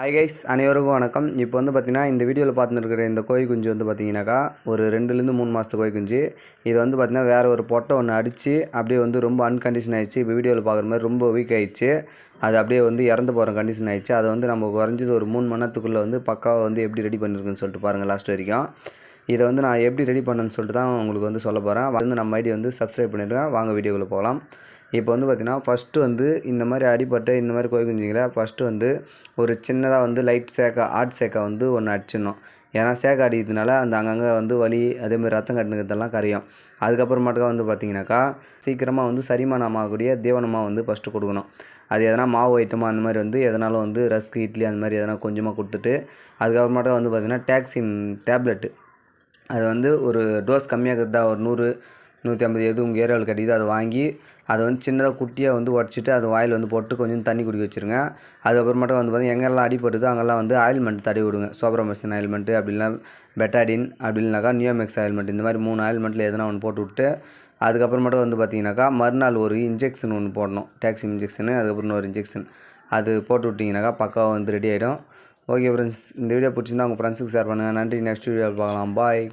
Hi guys அனைவருக்கும் வணக்கம். இப்போ வந்து பார்த்தீங்கன்னா இந்த வீடியோவில் பார்த்துருக்கிற இந்த கோழி குஞ்சு வந்து பார்த்தீங்கன்னாக்கா ஒரு ரெண்டுலேருந்து மூணு மாதத்து கோழி குஞ்சு. இது வந்து பார்த்திங்கன்னா வேறு ஒரு பொட்டை ஒன்று அடித்து அப்படியே வந்து ரொம்ப அன்கண்டிஷன் ஆகிடுச்சு இப்போ வீடியோவில் பார்க்குற மாதிரி ரொம்ப வீக் ஆகிடுச்சு அது அப்படியே வந்து இறந்து போகிற கண்டிஷன் ஆகிடுச்சு அதை வந்து நம்ம குறைஞ்சது ஒரு மூணு மணி நேரத்துக்குள்ளே வந்து பக்காவாக வந்து எப்படி ரெடி பண்ணியிருக்குன்னு சொல்லிட்டு பாருங்கள் லாஸ்ட் வரைக்கும். இதை வந்து நான் எப்படி ரெடி பண்ணேன்னு சொல்லிட்டு தான் உங்களுக்கு வந்து சொல்ல போகிறேன் வந்து நம்ம ஐடி வந்து சப்ஸ்கிரைப் பண்ணிடுங்க. வாங்க வீடியோக்குள்ளே போகலாம். இப்போ வந்து பார்த்திங்கன்னா ஃபஸ்ட்டு வந்து இந்த மாதிரி அடிபட்டு இந்த மாதிரி கோயில் குஞ்சுங்களை ஃபஸ்ட்டு வந்து ஒரு சின்னதாக வந்து லைட் சேக்கா ஆட் சேக்கா வந்து ஒன்று அடிச்சிடணும். ஏன்னா சேக்கா அடிக்கிறதுனால அந்த அங்கங்கே வந்து வலி அதேமாதிரி ரத்தம் கட்டுனுக்கிறதெல்லாம் கரையும். அதுக்கப்புறமாட்டுக்கா வந்து பார்த்திங்கனாக்கா சீக்கிரமாக வந்து சரிமானமாகக்கூடிய தீவனமாக வந்து ஃபஸ்ட்டு கொடுக்கணும். அது எதனா மாவு ஐட்டமாக அந்த மாதிரி வந்து எதனாலும் வந்து ரஸ்க் இட்லி அந்த மாதிரி எதனா கொஞ்சமாக கொடுத்துட்டு அதுக்கப்புறமாட்டா வந்து பார்த்திங்கன்னா டேக்ஸின் டேப்லெட்டு அது வந்து ஒரு டோஸ் கம்மியாக இருக்குதா ஒரு நூறு நூற்றி ஐம்பது எது உங்கள் ஏரியாவில் கிடைக்குதோ அதை வாங்கி அதை வந்து சின்னதாக குட்டியாக வந்து உடச்சிட்டு அது வாயில் வந்து போட்டு கொஞ்சம் தண்ணி குடிக்க வச்சுருங்க. அதுக்கப்புறமேட்டு வந்து பார்த்திங்கன்னா எங்கெல்லாம் அடிபடுதோ அங்கெல்லாம் வந்து ஆயில்மெண்ட் தடவி விடுங்க. சோப்ரமசின் ஆயில்மெண்ட்டு அப்படிலாம் பெட்டாடின் அப்படின்னாக்கா நியோமெக்ஸ் ஆயில்மெண்ட் இந்த மாதிரி மூணு ஆயில்மெண்ட்டில் எதனா ஒன்று போட்டு விட்டு அதுக்கப்புறமேட்டு வந்து பார்த்திங்கனாக்கா மறுநாள் ஒரு இன்ஜெக்ஷன் ஒன்று போடணும். டேக்ஸி இன்ஜெக்ஷனு அதுக்கப்புறம் ஒரு இன்ஜெக்ஷன் அது போட்டு விட்டிங்கனாக்கா பக்காவாக வந்து ரெடி ஆகிடும் ஓகே ஃப்ரெண்ட்ஸ் இந்த வீடியோ பிடிச்சிருந்தா உங்கள் ஃப்ரெண்ட்ஸுக்கு ஷேர் பண்ணுங்கள் நன்றி. நெக்ஸ்ட் வீடியோவில் பார்க்கலாம். பாய்